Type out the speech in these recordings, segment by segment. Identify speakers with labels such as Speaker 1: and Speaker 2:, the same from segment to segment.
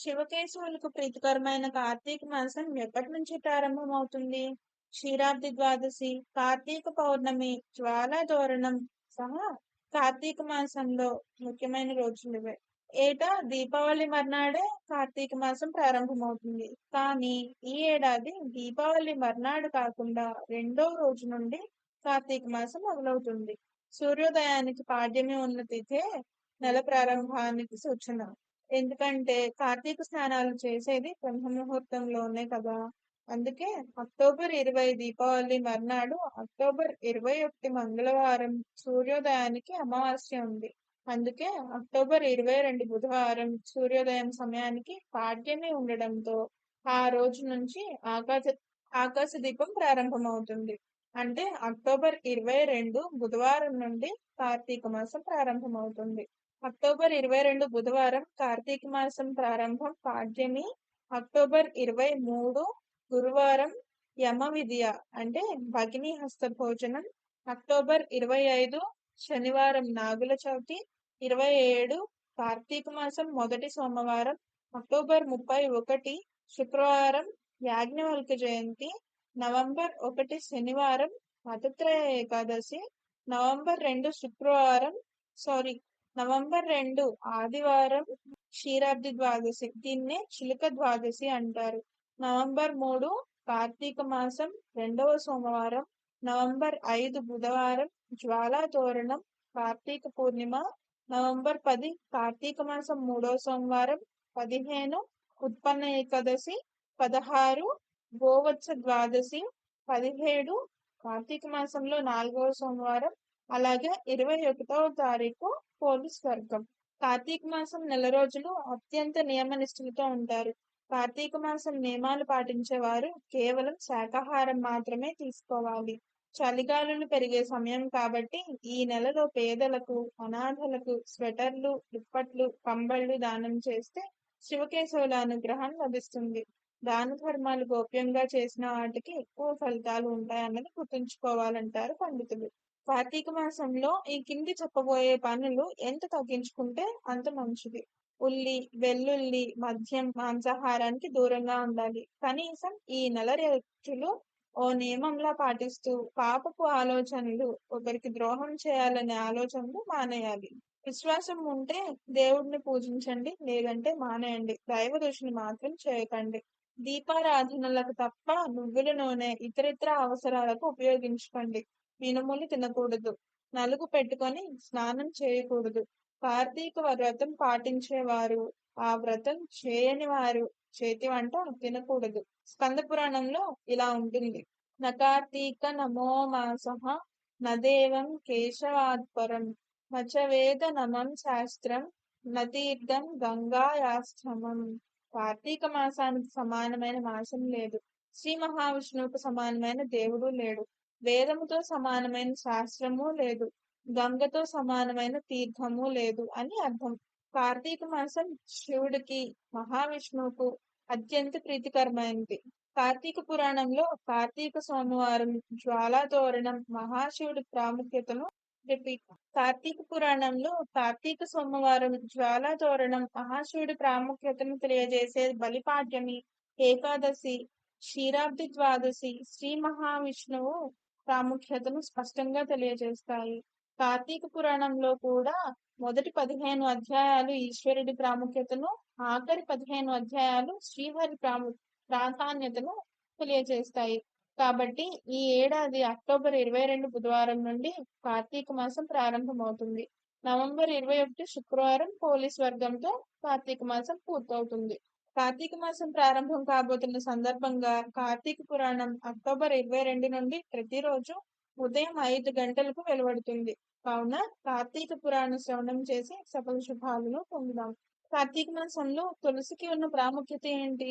Speaker 1: శివకేశవులకు ప్రీతికరమైన కార్తీక మాసం ఎప్పటి నుంచి ప్రారంభమవుతుంది? క్షీరాబ్ది ద్వాదశి కార్తీక పౌర్ణమి జ్వాలా తోరణం సహా కార్తీక మాసంలో ముఖ్యమైన రోజులు ఇవే. ఏటా దీపావళి మర్నాడే కార్తీక మాసం ప్రారంభమవుతుంది. కానీ ఈ ఏడాది దీపావళి మర్నాడు కాకుండా రెండో రోజు నుండి కార్తీక మాసం మొదలవుతుంది. సూర్యోదయానికి పాడ్యమి ఉన్న తిథే నెల ప్రారంభానికి సూచన. ఎందుకంటే కార్తీక స్నానాలు చేసేది బ్రహ్మ ముహూర్తంలోనే కదా. అందుకే అక్టోబర్ ఇరవై దీపావళి మర్నాడు అక్టోబర్ ఇరవై ఒకటి మంగళవారం సూర్యోదయానికి అమావాస్య ఉంది. అందుకే అక్టోబర్ ఇరవై రెండు బుధవారం సూర్యోదయం సమయానికి పాడ్యమే ఉండడంతో ఆ రోజు నుంచి ఆకాశ ఆకాశ దీపం ప్రారంభమవుతుంది. అంటే అక్టోబర్ ఇరవై రెండు బుధవారం నుండి కార్తీక మాసం ప్రారంభమవుతుంది. అక్టోబర్ ఇరవై రెండు బుధవారం కార్తీక మాసం ప్రారంభం పాడ్యమి. అక్టోబర్ ఇరవై మూడు గురువారం యమ విద్య అంటే భగిని హస్త భోజనం. అక్టోబర్ ఇరవై ఐదు శనివారం నాగుల చవితి. ఇరవై ఏడు కార్తీక మాసం మొదటి సోమవారం. అక్టోబర్ ముప్పై ఒకటి శుక్రవారం యాజ్ఞవల్క జయంతి. నవంబర్ ఒకటి శనివారం మతత్రయ ఏకాదశి. నవంబర్ రెండు శుక్రవారం సారీ నవంబర్ రెండు ఆదివారం క్షీరాబ్ది ద్వాదశి. దీన్నే చిలుక ద్వాదశి అంటారు. నవంబర్ మూడు కార్తీక మాసం రెండవ సోమవారం. నవంబర్ ఐదు బుధవారం జ్వాలా తోరణం కార్తీక పూర్ణిమ. నవంబర్ పది కార్తీక మాసం మూడవ సోమవారం. పదిహేను ఉత్పన్న ఏకాదశి. పదహారు గోవత్స ద్వాదశి. పదిహేడు కార్తీక మాసంలో నాలుగవ సోమవారం. అలాగే ఇరవై ఒకటవ తారీఖు పోలీస్ వర్గం కార్తీక మాసం నెల రోజులు అత్యంత నియమ నిష్ఠలతో ఉంటారు. కార్తీక మాసం నియమాలు పాటించేవారు కేవలం శాకాహారం మాత్రమే తీసుకోవాలి. చలిగాలులు పెరిగే సమయం కాబట్టి ఈ నెలలో పేదలకు అనాథలకు స్వెటర్లు దుప్పట్లు కంబళ్ళు దానం చేస్తే శివకేశవుల అనుగ్రహం లభిస్తుంది. దాన ధర్మాలు గోప్యంగా చేసిన వాటికి ఎక్కువ ఫలితాలు ఉంటాయన్నది గుర్తుంచుకోవాలంటారు పండితులు. కార్తీక మాసంలో ఈ కింది చెప్పబోయే పనులు ఎంత తగ్గించుకుంటే అంత మంచిది. ఉల్లి వెల్లుల్లి మద్యం మాంసాహారానికి దూరంగా ఉండాలి. కనీసం ఈ నెల రోజులు ఓ నియమంలా పాటిస్తూ పాపపు ఆలోచనలు ఒకరికి ద్రోహం చేయాలనే ఆలోచనలు మానేయాలి. విశ్వాసం ఉంటే దేవుడిని పూజించండి లేదంటే మానేయండి. దైవ దృష్టిని మాత్రం చేయకండి. దీపారాధనలకు తప్ప నువ్వుల నూనె ఇతరితర అవసరాలకు ఉపయోగించుకోండి. మినుములు తినకూడదు. నలుగు పెట్టుకొని స్నానం చేయకూడదు. కార్తీక వ్రతం పాటించేవారు. ఆ వ్రతం చేయని వారు చేతి వంట తినకూడదు. స్కంద పురాణంలో ఇలా ఉంటుంది. నకార్తీక నమో మాస నదేవం కేశవాత్పరం నచవేద నమం శాస్త్రం నతీర్థం గంగాయాశ్రమం. కార్తీక మాసానికి సమానమైన మాసం లేదు. శ్రీ మహావిష్ణువుకు సమానమైన దేవుడు లేడు. వేదముతో సమానమైన శాస్త్రము లేదు. గంగతో సమానమైన తీర్థము లేదు అని అర్థం. కార్తీక మాసం శివుడికి మహావిష్ణువుకు అత్యంత ప్రీతికరమైనది. కార్తీక పురాణంలో కార్తీక సోమవారం జ్వాలా తోరణం మహాశివుడి ప్రాముఖ్యతను రిపీట్ కార్తీక పురాణంలో కార్తీక సోమవారం జ్వాలా తోరణం మహాశివుడి ప్రాముఖ్యతను తెలియజేసే బలిపాడ్యమి ఏకాదశి క్షీరాబ్ది ద్వాదశి శ్రీ మహావిష్ణువు ప్రాముఖ్యతను స్పష్టంగా తెలియజేస్తాయి. కార్తీక పురాణంలో కూడా మొదటి పదిహేను అధ్యాయాలు ఈశ్వరుడి ప్రాముఖ్యతను ఆఖరి పదిహేను అధ్యాయాలు శ్రీహరి ప్రాము ప్రాధాన్యతను తెలియజేస్తాయి. కాబట్టి ఈ ఏడాది అక్టోబర్ ఇరవై రెండు బుధవారం నుండి కార్తీక మాసం ప్రారంభమవుతుంది. నవంబర్ ఇరవై ఒకటి శుక్రవారం పోలీస్ వర్గంతో కార్తీక మాసం పూర్తవుతుంది. కార్తీక మాసం ప్రారంభం కాబోతున్న సందర్భంగా కార్తీక పురాణం అక్టోబర్ ఇరవై రెండు నుండి ప్రతిరోజు ఉదయం ఐదు గంటలకు వెలువడుతుంది. కావున కార్తీక పురాణ శ్రవణం చేసి సకల శుభాలను పొందుదాం. కార్తీక మాసంలో తులసికి ఉన్న ప్రాముఖ్యత ఏంటి?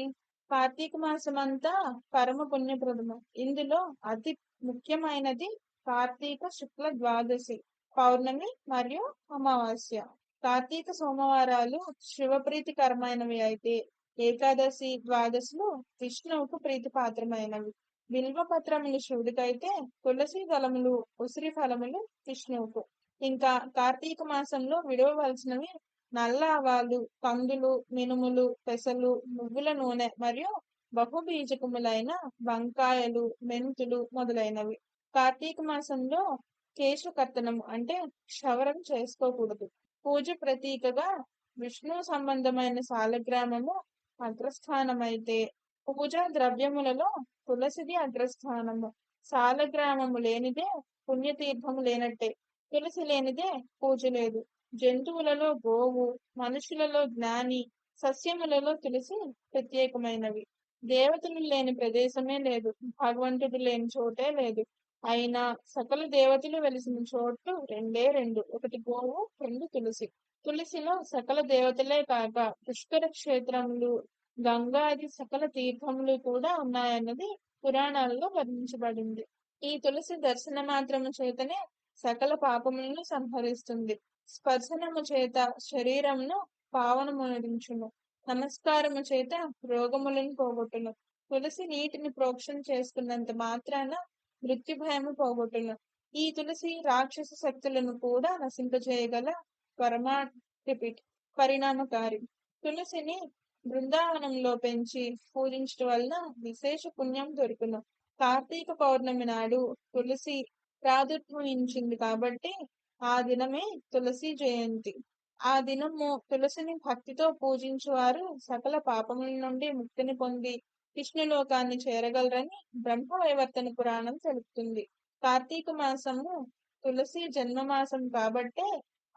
Speaker 1: కార్తీక మాసం అంతా పరమ పుణ్యప్రదము. ఇందులో అతి ముఖ్యమైనది కార్తీక శుక్ల ద్వాదశి పౌర్ణమి మరియు అమావాస్య. కార్తీక సోమవారాలు శివప్రీతికరమైనవి అయితే ఏకాదశి ద్వాదశులు విష్ణువుకు ప్రీతిపాత్రమైనవి. బిల్వ పత్రములు శివుడికైతే తులసి దళములు ఉసిరి ఫలములు విష్ణువుకు. ఇంకా కార్తీక మాసంలో విడవవలసినవి నల్ల ఆవాలు కందులు మినుములు పెసలు నువ్వుల నూనె మరియు బహుబీజకములైన వంకాయలు మెంతులు మొదలైనవి. కార్తీక మాసంలో కేశకర్తనం అంటే క్షవరం చేసుకోకూడదు. పూజ ప్రతీకగా విష్ణు సంబంధమైన సాలగ్రామము అగ్రస్థానమైతే పూజా ద్రవ్యములలో తులసిది అగ్రస్థానము. సాలగ్రామము లేనిదే పుణ్యతీర్థము లేనట్టే. తులసి లేనిదే పూజ లేదు. జంతువులలో గోవు మనుషులలో జ్ఞాని సస్యములలో తులసి ప్రత్యేకమైనవి. దేవతలు లేని ప్రదేశమే లేదు. భగవంతుడు లేని చోటే లేదు. అయినా సకల దేవతలు వెలిసిన చోట్లు రెండే రెండు. ఒకటి గోవు రెండు తులసి. తులసిలో సకల దేవతలే కాక పుష్కర క్షేత్రములు గంగాది సకల తీర్థములు కూడా ఉన్నాయన్నది పురాణాలలో వర్ణించబడింది. ఈ తులసి దర్శన మాత్రము చేతనే సకల పాపములను సంహరిస్తుంది. స్పర్శనము చేత శరీరమును పావనమునరించును నమస్కారము చేత రోగములను పోగొట్టును. తులసి నీటిని ప్రోక్షణ చేసుకున్నంత మాత్రాన మృత్యు భయము పోగొట్టును. ఈ తులసి రాక్షస శక్తులను కూడా నశింపజేయగల పరమాటిపిట్ పరిణామకారి. తులసిని బృందావనంలో పెంచి పూజించడం వలన విశేష పుణ్యం దొరుకును. కార్తీక పౌర్ణమి నాడు తులసి ప్రాదుర్భవించింది కాబట్టి ఆ దినమే తులసి జయంతి. ఆ దినము తులసిని భక్తితో పూజించువారు సకల పాపముల నుండి ముక్తిని పొంది విష్ణులోకాన్ని చేరగలరని బ్రహ్మవైవర్తన పురాణం తెలుపుతుంది. కార్తీక మాసము తులసి జన్మమాసం కాబట్టే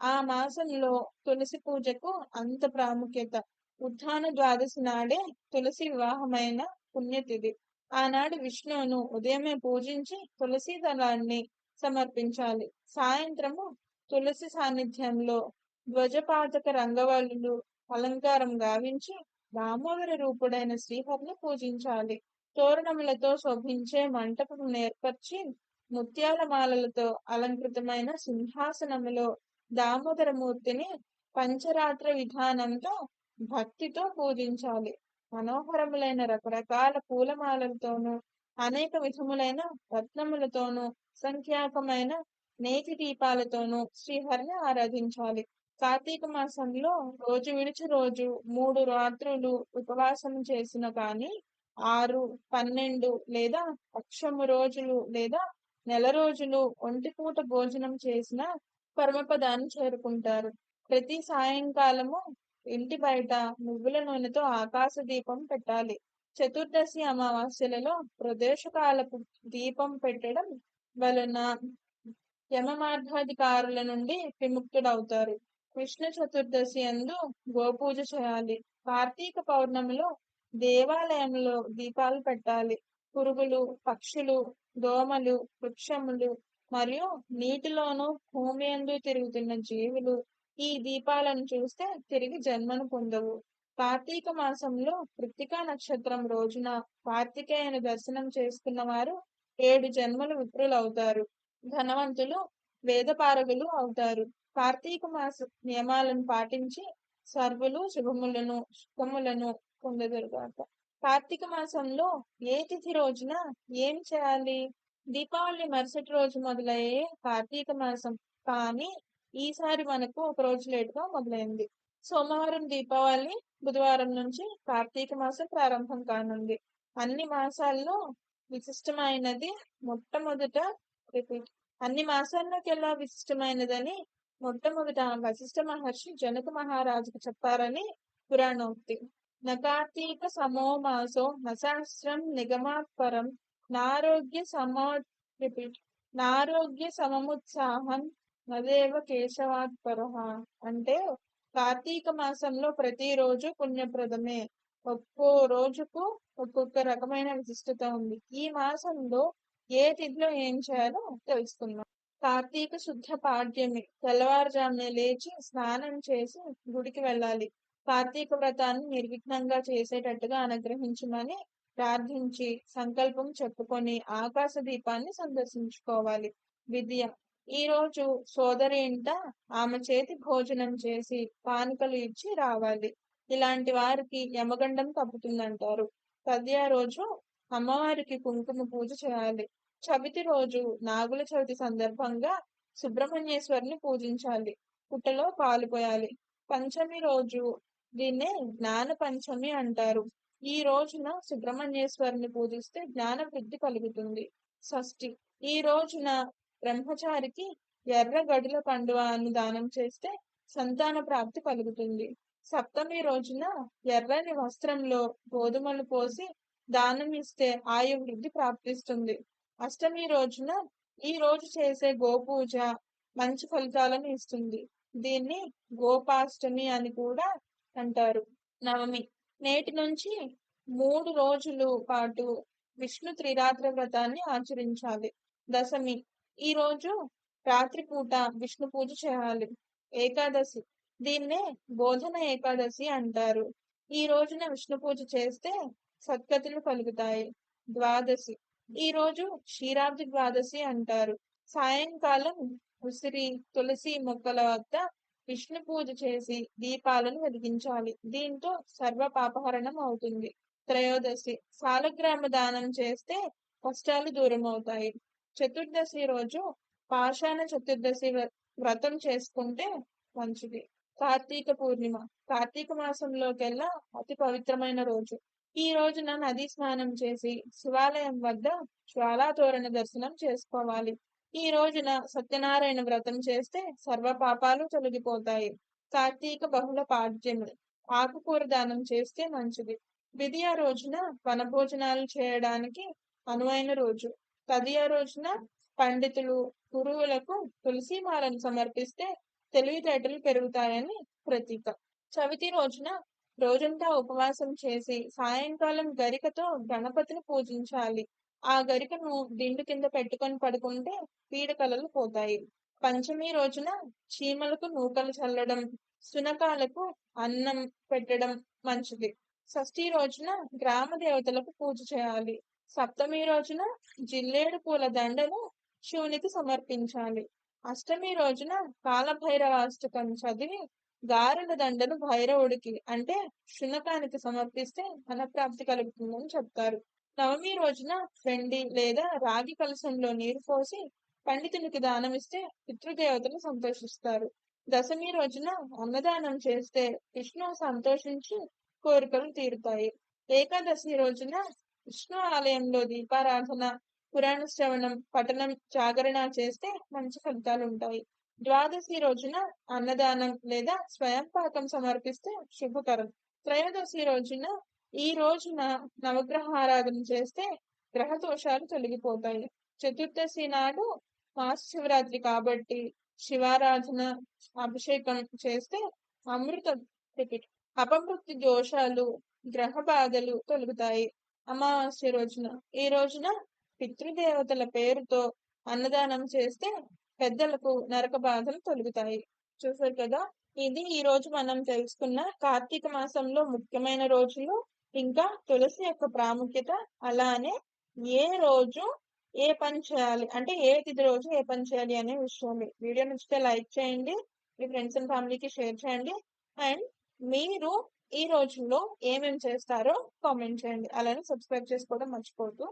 Speaker 1: ఆ మాసంలో తులసి పూజకు అంత ప్రాముఖ్యత. ఉత్థాన ద్వాదశి నాడే తులసి వివాహమైన పుణ్యతిథి. ఆనాడు విష్ణువును ఉదయమే పూజించి తులసి దళాన్ని సమర్పించాలి. సాయంత్రము తులసి సాన్నిధ్యంలో ధ్వజపాతక రంగవల్లులు అలంకారం గావించి దామోదర రూపుడైన శ్రీహరిని పూజించాలి. తోరణములతో శోభించే మంటపం ఏర్పరిచి ముత్యాల మాలలతో అలంకృతమైన సింహాసనములో దామోదర మూర్తిని పంచరాత్ర విధానంతో భక్తితో పూజించాలి. మనోహరములైన రకరకాల పూలమాలలతోనూ అనేక విధములైన రత్నములతోనూ సంఖ్యాకమైన నేతి దీపాలతోనూ శ్రీహరిని ఆరాధించాలి. కార్తీక మాసంలో రోజు విడిచి రోజు మూడు రాత్రులు ఉపవాసం చేసిన కానీ ఆరు పన్నెండు లేదా పక్షము రోజులు లేదా నెల రోజులు ఒంటిపూట భోజనం చేసిన పరమపదాన్ని చేరుకుంటారు. ప్రతి సాయంకాలము ఇంటి బయట నువ్వుల నూనెతో ఆకాశ దీపం పెట్టాలి. చతుర్దశి అమావాస్యలలో ప్రదేశకాలపు దీపం పెట్టడం వలన యమమార్గాధికారుల నుండి విముక్తుడవుతారు కృష్ణ చతుర్దశి అందు గోపూజ చేయాలి. కార్తీక పౌర్ణమిలో దేవాలయంలో దీపాలు పెట్టాలి. పురుగులు పక్షులు దోమలు వృక్షములు మరియు నీటిలోనూ భూమి అందు తిరుగుతున్న జీవులు ఈ దీపాలను చూస్తే తిరిగి జన్మను పొందవు. కార్తీక మాసంలో కృత్తికా నక్షత్రం రోజున కార్తికేయను దర్శనం చేసుకున్న వారు ఏడు జన్మలు విప్రులవుతారు. ధనవంతులు వేదపారగులు అవుతారు. కార్తీక మాస నియమాలను పాటించి సర్వులు శుభములను శుభములను పొందదురుగాక కార్తీక మాసంలో ఏ తిథి రోజున ఏం చేయాలి? దీపావళి మరుసటి రోజు మొదలయ్యే కార్తీక మాసం కానీ ఈసారి మనకు ఒక రోజు లేటుగా మొదలైంది. సోమవారం దీపావళి బుధవారం నుంచి కార్తీక మాసం ప్రారంభం కానుంది. అన్ని మాసాల్లో విశిష్టమైనది మొట్టమొదట రిపీట్. అన్ని మాసాల్లోకెల్లా విశిష్టమైనదని మొట్టమొదట వశిష్ఠ మహర్షి జనక మహారాజుకు చెప్పారని పురాణోక్తి. నకార్తీక సమో మాసో నశాస్త్రం నిగమాత్పరం నారోగ్య సమో రిపీట్ నారోగ్య సమముత్సాహం నదేవ కేశవాత్పర అంటే కార్తీక మాసంలో ప్రతిరోజు పుణ్యప్రదమే. ఒక్కో రోజుకు ఒక్కొక్క రకమైన విశిష్టత ఉంది. ఈ మాసంలో ఏ తిథిలో ఏం చేయాలో తెలుసుకుందాం. కార్తీక శుద్ధ పాడ్యమి. తెల్లవారుజామునే లేచి స్నానం చేసి గుడికి వెళ్ళాలి. కార్తీక వ్రతాన్ని నిర్విఘ్నంగా చేసేటట్టుగా అనుగ్రహించమని ప్రార్థించి సంకల్పం చెప్పుకొని ఆకాశ దీపాన్ని సందర్శించుకోవాలి. విద్య. ఈ రోజు సోదరి ఇంట ఆమె చేతి భోజనం చేసి పానకలు ఇచ్చి రావాలి. ఇలాంటి వారికి యమగండం తప్పుతుందంటారు. తదియ రోజు అమ్మవారికి కుంకుమ పూజ చేయాలి. చవితి రోజు నాగుల చవితి సందర్భంగా సుబ్రహ్మణ్యేశ్వరిని పూజించాలి. పుట్టలో పాలుపోయాలి పంచమి రోజు దీన్నే జ్ఞాన పంచమి అంటారు. ఈ రోజున సుబ్రహ్మణ్యేశ్వరిని పూజిస్తే జ్ఞాన వృద్ధి కలుగుతుంది. షష్ఠి. ఈ రోజున బ్రహ్మచారికి ఎర్ర గడుల పండువాన్ని దానం చేస్తే సంతాన ప్రాప్తి కలుగుతుంది. సప్తమి రోజున ఎర్రని వస్త్రంలో గోధుమలు పోసి దానం ఇస్తే ఆయు వృద్ధి ప్రాప్తిస్తుంది. అష్టమి రోజున ఈ రోజు చేసే గోపూజ మంచి ఫలితాలను ఇస్తుంది. దీన్ని గోపాష్టమి అని కూడా అంటారు. నవమి. నేటి నుంచి మూడు రోజులు పాటు విష్ణు త్రిరాత్ర వ్రతాన్ని ఆచరించాలి. దశమి. ఈ రోజు రాత్రిపూట విష్ణు పూజ చేయాలి. ఏకాదశి. దీన్నే బోధన ఏకాదశి అంటారు. ఈ రోజున విష్ణు పూజ చేస్తే సద్గతులు కలుగుతాయి. ద్వాదశి. ఈ రోజు క్షీరాబ్ది ద్వాదశి అంటారు. సాయంకాలం ఉసిరి తులసి మొక్కల వద్ద విష్ణు పూజ చేసి దీపాలను వెలిగించాలి. దీంతో సర్వ పాపహరణం అవుతుంది. త్రయోదశి. సాలగ్రామ దానం చేస్తే కష్టాలు దూరం అవుతాయి చతుర్దశి రోజు పాషాణ చతుర్దశి వ్రతం చేసుకుంటే మంచిది. కార్తీక పూర్ణిమ. కార్తీక మాసంలోకెల్లా అతి పవిత్రమైన రోజు. ఈ రోజున నది స్నానం చేసి శివాలయం వద్ద జ్వాలాతోరణ దర్శనం చేసుకోవాలి. ఈ రోజున సత్యనారాయణ వ్రతం చేస్తే సర్వ పాపాలు తొలగిపోతాయి. కార్తీక బహుళ పాడ్యములు ఆకుకూర దానం చేస్తే మంచిది. విధియ రోజున వనభోజనాలు చేయడానికి అనువైన రోజు. తదియ రోజున పండితులు గురువులకు తులసి మాలను సమర్పిస్తే తెలివితేటలు పెరుగుతాయని ప్రతీక. చవితి రోజున రోజంతా ఉపవాసం చేసి సాయంకాలం గరికతో గణపతిని పూజించాలి. ఆ గరికను దిండు కింద పెట్టుకొని పడుకుంటే పీడకలలు పోతాయి. పంచమి రోజున చీమలకు నూకలు చల్లడం శునకాలకు అన్నం పెట్టడం మంచిది. షష్ఠి రోజున గ్రామ దేవతలకు పూజ చేయాలి. సప్తమి రోజున జిల్లేడు పూల దండను శివునికి సమర్పించాలి. అష్టమి రోజున కాలభైరవాష్టకం చదివి గారెల దండను భైరవుడికి అంటే శునకానికి సమర్పిస్తే ధనప్రాప్తి కలుగుతుందని చెప్తారు. నవమి రోజున వెండి లేదా రాగి కలశంలో నీరు పోసి పండితునికి దానమిస్తే పితృదేవతలు సంతోషిస్తారు. దశమి రోజున అన్నదానం చేస్తే విష్ణు సంతోషించి కోరికలు తీరుతాయి. ఏకాదశి రోజున విష్ణు ఆలయంలో దీపారాధన పురాణ శ్రవణం పఠనం జాగరణ చేస్తే మంచి ఫలితాలు ఉంటాయి ద్వాదశి రోజున అన్నదానం లేదా స్వయం పాకం సమర్పిస్తే శుభకరం. త్రయోదశి రోజున ఈ రోజున నవగ్రహ ఆరాధన చేస్తే గ్రహ దోషాలు తొలగిపోతాయి. చతుర్దశి నాడు మహాశివరాత్రి కాబట్టి శివారాధన అభిషేకం చేస్తే అమృతం రిపీట్. అపమృత్యు దోషాలు గ్రహ బాధలు తొలగుతాయి అమావాస్య రోజున. ఈ రోజున పితృదేవతల పేరుతో అన్నదానం చేస్తే పెద్దలకు నరక బాధలు తొలుగుతాయి. చూసారు కదా? ఇది ఈ రోజు మనం తెలుసుకున్న కార్తీక మాసంలో ముఖ్యమైన రోజులు. ఇంకా తులసి యొక్క ప్రాముఖ్యత అలానే ఏ రోజు ఏ పని చేయాలి? అంటే ఏ తిథి రోజు ఏ పని చేయాలి అనే విషయం వీడియో నచ్చితే లైక్ చేయండి. మీ ఫ్రెండ్స్ అండ్ ఫ్యామిలీకి షేర్ చేయండి. అండ్ మీరు ఈ రోజుల్లో ఏమేమి చేస్తారో కామెంట్ చేయండి. అలానే సబ్స్క్రైబ్ చేసుకోవడం మర్చిపోవద్దు.